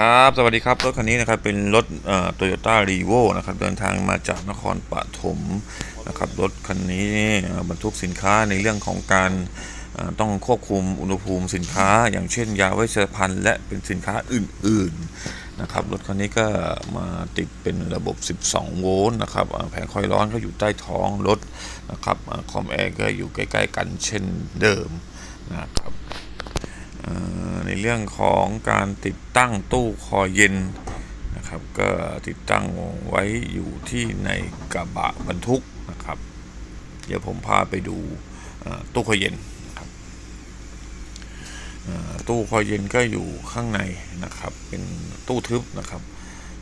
ครับสวัสดีครับรถคันนี้นะครับเป็นรถโตโยต้ารีโวนะครับเดินทางมาจากนครปฐมนะครับรถคันนี้บรรทุกสินค้าในเรื่องของการต้องควบคุมอุณหภูมิสินค้า อย่างเช่น ยาเวชภัณฑ์และเป็นสินค้าอื่นๆนะครับรถคันนี้ก็มาติดเป็นระบบ 12 โวลต์นะครับแผงคอยร้อนก็อยู่ใต้ท้องรถนะครับคอมแอร์ก็อยู่ใกล้ ๆ กันเช่นเดิมนะครับ เรื่องของการติดตั้งตู้คอยเย็นนะครับ ก็ติดตั้งไว้อยู่ที่ในกระบะบรรทุกนะครับ เดี๋ยวผมพาไปดูตู้คอยเย็นนะครับตู้คอยเย็นก็อยู่ข้างในนะครับ เป็นตู้ทึบนะครับ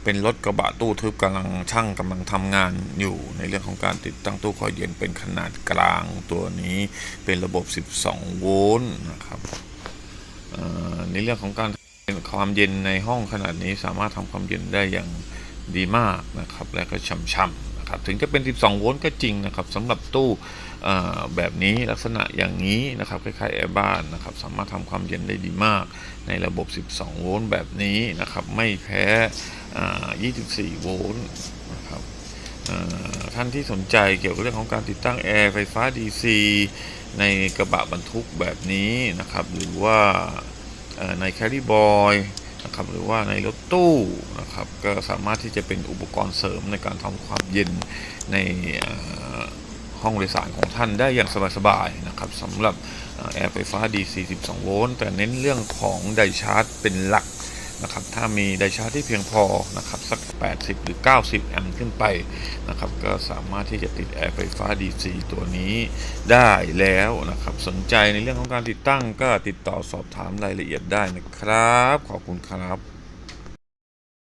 เป็นรถกระบะตู้ทึบกำลังช่างกำลังทำงานอยู่ในเรื่องของการติดตั้งตู้คอยเย็นเป็นขนาดกลางตัวนี้เป็นระบบ 12 โวลต์นะครับ ในเรื่องของการความเย็นในห้องขนาดนี้สามารถทำความเย็นได้อย่างดีมากนะครับ และก็ช่ำๆนะครับ ถึงจะเป็น 12 โวลต์ก็จริงนะครับสำหรับตู้แบบนี้ลักษณะอย่างนี้นะครับคล้ายๆแอร์บ้านนะครับ สามารถทำความเย็นได้ดีมาก ในระบบ 12 โวลต์แบบนี้นะครับ ไม่แพ้อ่า24 โวลต์นะครับท่านที่สนใจเกี่ยวกับเรื่องของการติดตั้งแอร์ไฟฟ้า DC ในกระบะบรรทุกแบบนี้นะครับ หรือว่า ในแคริบอยนะครับหรือว่าในรถตู้นะครับก็สามารถที่จะเป็นอุปกรณ์เสริมในการทำความเย็นในห้องโดยสารของท่านได้อย่างสบายๆนะครับสำหรับแอร์ไฟฟ้า DC 12 โวลต์แต่เน้นเรื่องของไดชาร์จเป็นหลัก นะครับถ้ามีไดชาร์จที่เพียงพอนะครับสัก 80 หรือ 90 แอมป์ขึ้นไปนะครับก็สามารถที่จะติดแอร์ไฟฟ้า DC ตัวนี้ได้แล้วนะครับสนใจในเรื่องของการติดตั้งก็ติดต่อสอบถามรายละเอียดได้นะครับ ขอบคุณครับ